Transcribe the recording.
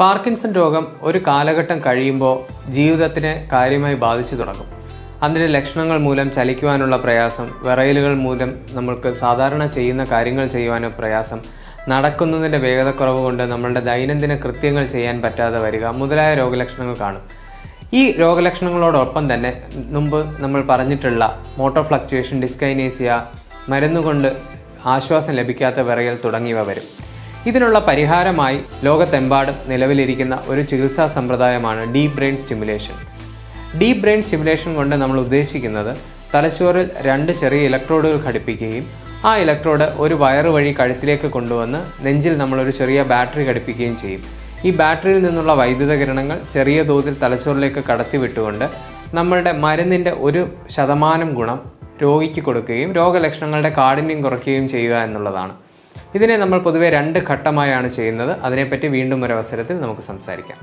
Parkinson രോഗം ഒരു കാലഘട്ടം കഴിയുമ്പോൾ ജീവിതത്തിനെ കാര്യമായി ബാധിച്ചു തുടങ്ങും. അതിന്റെ ലക്ഷണങ്ങൾ മൂലം ചലിക്കുവാനുള്ള പ്രയാസം വിറയലുകൾ മൂലം നമ്മൾക്ക് സാധാരണ ചെയ്യുന്ന കാര്യങ്ങൾ ചെയ്യുവാനോ പ്രയാസം നടക്കുന്നതിന്റെ വേഗതക്കുറവ് കൊണ്ട് നമ്മളുടെ ദൈനംദിന കൃത്യങ്ങൾ ചെയ്യാൻ പറ്റാതെ വരിക മുതലായ രോഗലക്ഷണങ്ങൾ കാണും. ഈ രോഗലക്ഷണങ്ങളോടൊപ്പം തന്നെ മുമ്പ് നമ്മൾ പറഞ്ഞിട്ടുള്ള മോട്ടോർ ഫ്ലക്ച്വേഷൻ ഡിസ്കൈനേസിയ മരുന്നുകൊണ്ട് ആശ്വാസം ലഭിക്കാത്ത വിറയൽ തുടങ്ങിയവ വരും. ഇതിനുള്ള പരിഹാരമായി ലോകത്തെമ്പാടും നിലവിലിരിക്കുന്ന ഒരു ചികിത്സാ സമ്പ്രദായമാണ് deep brain stimulation. Deep brain stimulation കൊണ്ട് നമ്മൾ ഉദ്ദേശിക്കുന്നത് തലച്ചോറിൽ രണ്ട് ചെറിയ ഇലക്ട്രോഡുകൾ ഘടിപ്പിക്കുകയും ആ ഇലക്ട്രോഡ് ഒരു വയറ് വഴി കഴുത്തിലേക്ക് കൊണ്ടുവന്ന് നെഞ്ചിൽ നമ്മളൊരു ചെറിയ ബാറ്ററി ഘടിപ്പിക്കുകയും ചെയ്യും. ഈ ബാറ്ററിയിൽ നിന്നുള്ള വൈദ്യുത കിരണങ്ങൾ ചെറിയ തോതിൽ തലച്ചോറിലേക്ക് കടത്തിവിട്ടുകൊണ്ട് നമ്മളുടെ മരുന്നിന്റെ ഒരു ശതമാനം ഗുണം രോഗിക്ക് കൊടുക്കുകയും രോഗലക്ഷണങ്ങളുടെ കാഠിന്യം കുറയ്ക്കുകയും ചെയ്യുക എന്നുള്ളതാണ്. ഇതിനെ നമ്മൾ പൊതുവെ രണ്ട് ഘട്ടമായാണ് ചെയ്യുന്നത്. അതിനെപ്പറ്റി വീണ്ടും ഒരു അവസരത്തിൽ നമുക്ക് സംസാരിക്കാം.